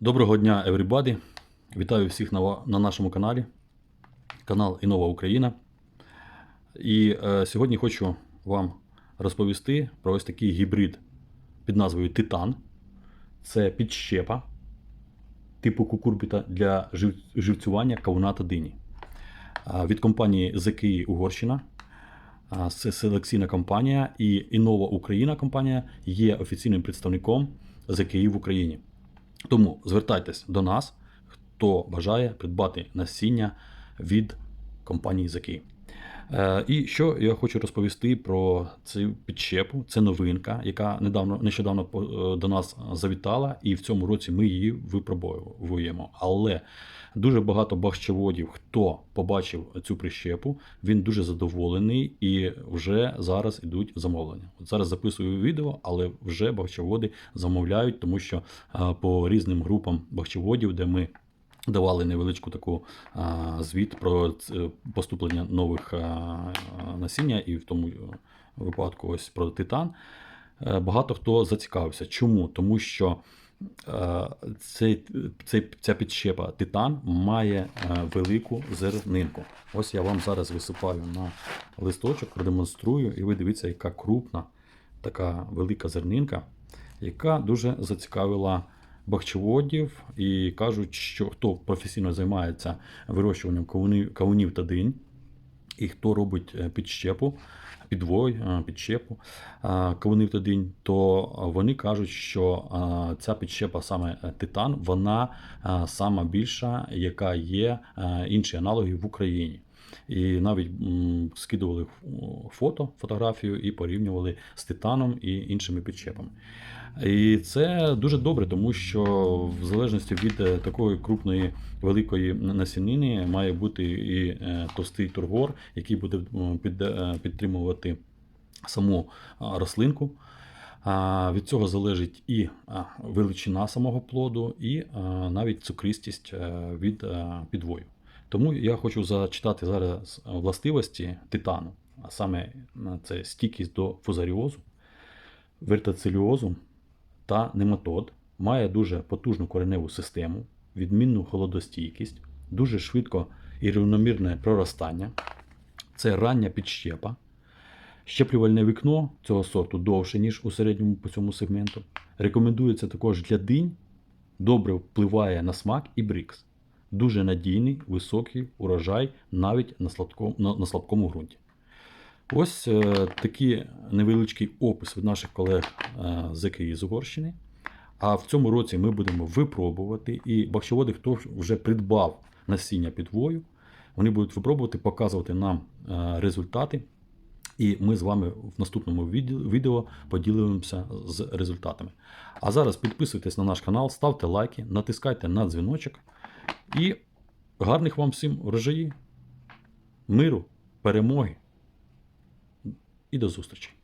Доброго дня, everybody! Вітаю всіх на, на нашому каналі, канал Інова Україна. І е, сьогодні хочу вам розповісти про ось такий гібрид під назвою Титан. Це підщепа типу кукурбіта для жив, живцювання кавуна та дині. А, Від компанії ЗКІ Угорщина. А, Це селекційна компанія і Інова Україна компанія є офіційним представником ЗКІ в Україні. Тому звертайтесь до нас, хто бажає придбати насіння від компанії Заки. Е, і що я хочу розповісти про цю підщепу. Це новинка, яка недавно нещодавно е, до нас завітала, і в цьому році ми її випробовуємо. Але дуже багато бахчеводів, хто побачив цю прищепу, він дуже задоволений і вже зараз ідуть замовлення. От зараз записую відео, але вже бахчеводи замовляють, тому що по різним групам бахчеводів, де ми давали невеличку таку а, звіт про поступлення нових а, насіння, і в тому е, випадку ось про титан. е, Багато хто зацікавився. Чому? Тому що е, цей, цей, ця підщепа титан має е, велику зернинку. Ось я вам зараз висипаю на листочок, продемонструю, і ви дивіться, яка крупна, така велика зернинка, яка дуже зацікавила бахчеводів і кажуть, що хто професійно займається вирощуванням кавунів, кавунів та динь, і хто робить е, підщепу, підвой, е, підщепу е, кавунів та динь, то вони кажуть, що ця підщепа саме титан, вона сама більша, яка є інші аналоги в Україні. І навіть скидували фото, фотографію і порівнювали з титаном і іншими підщепами. І це дуже добре, тому що в залежності від е, такої крупної великої насінини має бути і е, товстий тургор, який буде е, підтримувати саму рослинку. Від цього залежить і величина самого плоду, і навіть цукристість від підвою. Тому я хочу зачитати зараз властивості титану, а саме це стійкість до фузаріозу, вертицеліозу та нематод, має дуже потужну кореневу систему, відмінну холодостійкість, дуже швидко і рівномірне проростання. Це рання підщепа. Щеплювальне вікно цього сорту довше, ніж у середньому по цьому сегменту. Рекомендується також для динь, добре впливає на смак і брикс. Дуже надійний, високий урожай навіть на, сладкому, на, на слабкому ґрунті. Ось е, такий невеличкий опис від наших колег е, з ЗКІ з Угорщини. А в цьому році ми будемо випробувати, і бахчеводи, хто вже придбав насіння підвою, вони будуть випробувати, показувати нам е, результати. І ми з вами в наступному відео поділимося з результатами. А зараз підписуйтесь на наш канал, ставте лайки, натискайте на дзвіночок. І гарних вам всім врожаїв, миру, перемоги і до зустрічі!